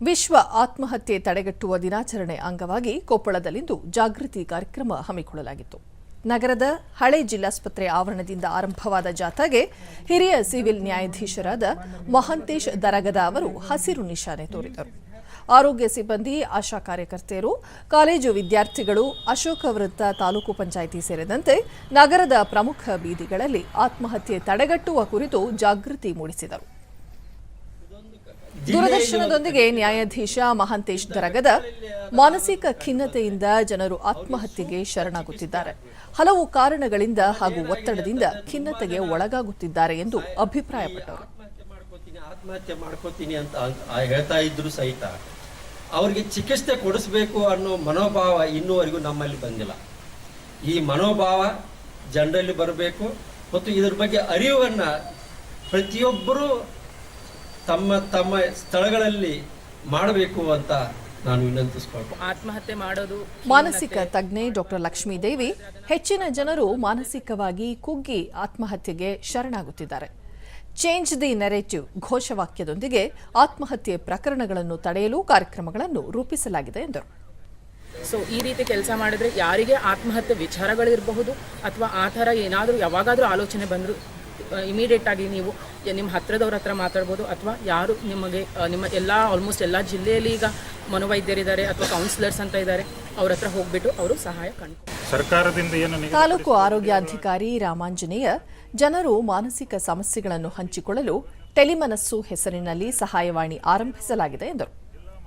ವಿಶ್ವ ಆತ್ಮಹತ್ಯೆ ತಡೆಗಟ್ಟುವ ದಿನಾಚರಣೆ ಅಂಗವಾಗಿ ಕೊಪ್ಪಳದಲ್ಲಿಂದು ಜಾಗೃತಿ ಕಾರ್ಯಕ್ರಮ ಹಮ್ಮಿಕೊಳ್ಳಲಾಗಿತ್ತು. ನಗರದ ಹಳೆ ಜಿಲ್ಲಾಸ್ಪತ್ರೆ ಆವರಣದಿಂದ ಆರಂಭವಾದ ಜಾಥಾಗೆ ಹಿರಿಯ ಸಿವಿಲ್ ನ್ಯಾಯಾಧೀಶರಾದ ಮಹಾಂತೇಶ್ ದರಗದ ಅವರು ಹಸಿರು ನಿಶಾನೆ ತೋರಿದರು. ಆರೋಗ್ಯ ಸಿಬ್ಬಂದಿ, ಆಶಾ ಕಾರ್ಯಕರ್ತೆಯರು, ಕಾಲೇಜು ವಿದ್ಯಾರ್ಥಿಗಳು, ಅಶೋಕ ವೃತ್ತ ತಾಲೂಕು ಪಂಚಾಯಿತಿ ಸೇರಿದಂತೆ ನಗರದ ಪ್ರಮುಖ ಬೀದಿಗಳಲ್ಲಿ ಆತ್ಮಹತ್ಯೆ ತಡೆಗಟ್ಟುವ ಕುರಿತು ಜಾಗೃತಿ ಮೂಡಿಸಿದರು. ದೂರದರ್ಶನದೊಂದಿಗೆ ನ್ಯಾಯಾಧೀಶ ಮಹಾಂತೇಶ್ ದರಗದ ಮಾನಸಿಕ ಖಿನ್ನತೆಯಿಂದ ಜನರು ಆತ್ಮಹತ್ಯೆಗೆ ಶರಣಾಗುತ್ತಿದ್ದಾರೆ. ಹಲವು ಕಾರಣಗಳಿಂದ ಹಾಗೂ ಒತ್ತಡದಿಂದ ಖಿನ್ನತೆಗೆ ಒಳಗಾಗುತ್ತಿದ್ದಾರೆ ಎಂದು ಅಭಿಪ್ರಾಯಪಟ್ಟರು. ಆತ್ಮಹತ್ಯೆ ಮಾಡ್ಕೋತೀನಿ ಅಂತ ಹೇಳ್ತಾ ಇದ್ರು ಸಹಿತ ಅವರಿಗೆ ಚಿಕಿತ್ಸೆ ಕೊಡಿಸ್ಬೇಕು ಅನ್ನೋ ಮನೋಭಾವ ಇನ್ನೂವರೆಗೂ ನಮ್ಮಲ್ಲಿ ಬಂದಿಲ್ಲ. ಈ ಮನೋಭಾವ ಜನರಲ್ಲಿ ಬರಬೇಕು ಮತ್ತು ಇದ್ರ ಬಗ್ಗೆ ಅರಿವನ್ನ ಪ್ರತಿಯೊಬ್ಬರೂ ತಮ್ಮ ತಮ್ಮ ಸ್ಥಳಗಳಲ್ಲಿ ಮಾಡಬೇಕು ಅಂತ ನಾನು ಆತ್ಮಹತ್ಯೆ ಮಾಡೋದು ಮಾನಸಿಕ ತಜ್ಞೆ ಡಾಕ್ಟರ್ ಲಕ್ಷ್ಮೀದೇವಿ ಹೆಚ್ಚಿನ ಜನರು ಮಾನಸಿಕವಾಗಿ ಕುಗ್ಗಿ ಆತ್ಮಹತ್ಯೆಗೆ ಶರಣಾಗುತ್ತಿದ್ದಾರೆ. ಚೇಂಜ್ ದಿ ನೆರೇಟಿವ್ ಘೋಷವಾಕ್ಯದೊಂದಿಗೆ ಆತ್ಮಹತ್ಯೆ ಪ್ರಕರಣಗಳನ್ನು ತಡೆಯಲು ಕಾರ್ಯಕ್ರಮಗಳನ್ನು ರೂಪಿಸಲಾಗಿದೆ ಎಂದರು. ಸೊ ಈ ರೀತಿ ಕೆಲಸ ಮಾಡಿದ್ರೆ ಯಾರಿಗೆ ಆತ್ಮಹತ್ಯೆ ವಿಚಾರಗಳಿರಬಹುದು ಅಥವಾ ಆ ಥರ ಏನಾದರೂ ಯಾವಾಗಾದರೂ ಆಲೋಚನೆ ಬಂದರೂ ಇಮಿಡಿಯೇಟ್ ಆಗಿ ನೀವು ನಿಮ್ಮ ಹತ್ತಿರದವ್ರ ಹತ್ರ ಮಾತಾಡ್ಬೋದು ಅಥವಾ ಯಾರು ನಿಮಗೆ ನಿಮ್ಮ ಎಲ್ಲ ಆಲ್ಮೋಸ್ಟ್ ಎಲ್ಲ ಜಿಲ್ಲೆಯಲ್ಲಿ ಈಗ ಮನೋವೈದ್ಯರಿದ್ದಾರೆ ಅಥವಾ ಕೌನ್ಸಿಲರ್ಸ್ ಅಂತ ಇದ್ದಾರೆ ಅವ್ರ ಹತ್ರ ಹೋಗ್ಬಿಟ್ಟು ಅವರು ಸಹಾಯ ಕಂಡು ಸರ್ಕಾರದಿಂದ ಏನು ತಾಲೂಕು ಆರೋಗ್ಯಾಧಿಕಾರಿ ರಾಮಾಂಜನೇಯ ಜನರು ಮಾನಸಿಕ ಸಮಸ್ಯೆಗಳನ್ನು ಹಂಚಿಕೊಳ್ಳಲು ಟೆಲಿಮನಸ್ಸು ಹೆಸರಿನಲ್ಲಿ ಸಹಾಯವಾಣಿ ಆರಂಭಿಸಲಾಗಿದೆ ಎಂದರು.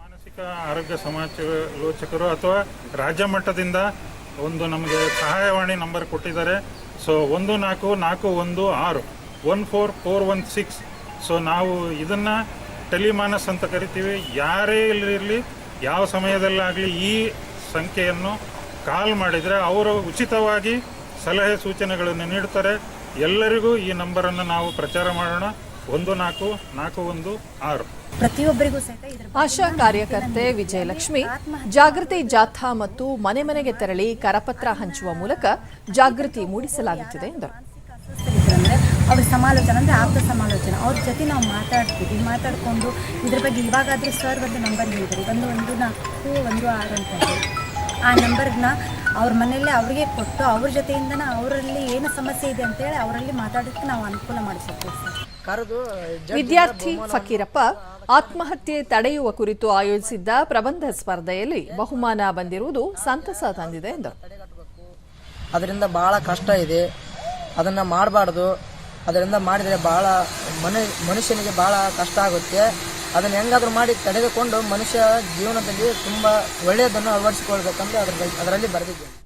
ಮಾನಸಿಕ ಆರೋಗ್ಯ ಸಮಾಲೋಚಕರು ಅಥವಾ ರಾಜ್ಯ ಮಟ್ಟದಿಂದ ಒಂದು ನಮಗೆ ಸಹಾಯವಾಣಿ ನಂಬರ್ ಕೊಟ್ಟಿದ್ದಾರೆ. ಸೊ ಒಂದು ನಾಲ್ಕು ನಾಲ್ಕು ಒಂದು ಆರು, one four four one six. So ನಾವು ಇದನ್ನು ಟೆಲಿಮಾನಸ್ ಅಂತ ಕರಿತೀವಿ. ಯಾರೇ ಇಲ್ಲಿರಲಿ ಯಾವ ಸಮಯದಲ್ಲಾಗಲಿ ಈ ಸಂಖ್ಯೆಯನ್ನು ಕಾಲ್ ಮಾಡಿದರೆ ಅವರು ಉಚಿತವಾಗಿ ಸಲಹೆ ಸೂಚನೆಗಳನ್ನು ನೀಡ್ತಾರೆ. ಎಲ್ಲರಿಗೂ ಈ ನಂಬರನ್ನು ನಾವು ಪ್ರಚಾರ ಮಾಡೋಣ. ಒಂದು ನಾಲ್ಕು ನಾಲ್ಕು ಒಂದು ಆರು. ಪ್ರತಿಯೊಬ್ಬರಿಗೂ ಸಹಿತ ಇದ್ರ ಆಶಾ ಕಾರ್ಯಕರ್ತೆ ವಿಜಯಲಕ್ಷ್ಮಿ ಜಾಗೃತಿ ಜಾಥಾ ಮತ್ತು ಮನೆ ಮನೆಗೆ ತೆರಳಿ ಕರಪತ್ರ ಹಂಚುವ ಮೂಲಕ ಜಾಗೃತಿ ಮೂಡಿಸಲಾಗುತ್ತಿದೆ ಎಂದರು. ಅವ್ರ ಸಮಾಲೋಚನೆ ಅಂದರೆ ಆಪ್ತ ಸಮಾಲೋಚನೆ. ಅವ್ರ ಜೊತೆ ನಾವು ಮಾತಾಡ್ತೀವಿ ಮಾತಾಡಿಕೊಂಡು ಇದ್ರ ಬಗ್ಗೆ ಇವಾಗಾದರೂ ಸರ್ ಒಂದು ನಂಬರ್ ಹೇಳಿದ್ರು ಒಂದು ಒಂದು ನಾಲ್ಕು ಒಂದು ಆರು ಅಂತ ಆ ನಂಬರ್ನ ಅವ್ರ ಮನೆಯಲ್ಲೇ ಅವ್ರಿಗೆ ಕೊಟ್ಟು ಅವ್ರ ಜೊತೆಯಿಂದನೇ ಅವರಲ್ಲಿ ಏನು ಸಮಸ್ಯೆ ಇದೆ ಅಂತೇಳಿ ಅವರಲ್ಲಿ ಮಾತಾಡೋಕ್ಕೆ ನಾವು ಅನುಕೂಲ ಮಾಡಿಸ್ತೀವಿ ಸರ್ ವಿದ್ಯಾರ್ಥಿ ಫಕೀರಪ್ಪ ಆತ್ಮಹತ್ಯೆ ತಡೆಯುವ ಕುರಿತು ಆಯೋಜಿಸಿದ್ದ ಪ್ರಬಂಧ ಸ್ಪರ್ಧೆಯಲ್ಲಿ ಬಹುಮಾನ ಬಂದಿರುವುದು ಸಂತಸ ತಂದಿದೆ ಎಂದರು. ಅದರಿಂದ ಬಹಳ ಕಷ್ಟ ಇದೆ. ಅದನ್ನು ಮಾಡಬಾರ್ದು. ಅದರಿಂದ ಮಾಡಿದರೆ ಬಹಳ ಮನು ಮನುಷ್ಯನಿಗೆ ಬಹಳ ಕಷ್ಟ ಆಗುತ್ತೆ. ಅದನ್ನು ಹೆಂಗಾದ್ರೂ ಮಾಡಿ ತಡೆದುಕೊಂಡು ಮನುಷ್ಯ ಜೀವನದಲ್ಲಿ ತುಂಬ ಒಳ್ಳೆಯದನ್ನು ಅಳವಡಿಸಿಕೊಳ್ಬೇಕಂದ್ರೆ ಅದ್ರ ಅದರಲ್ಲಿ ಬರೆದಿದ್ದೇನೆ.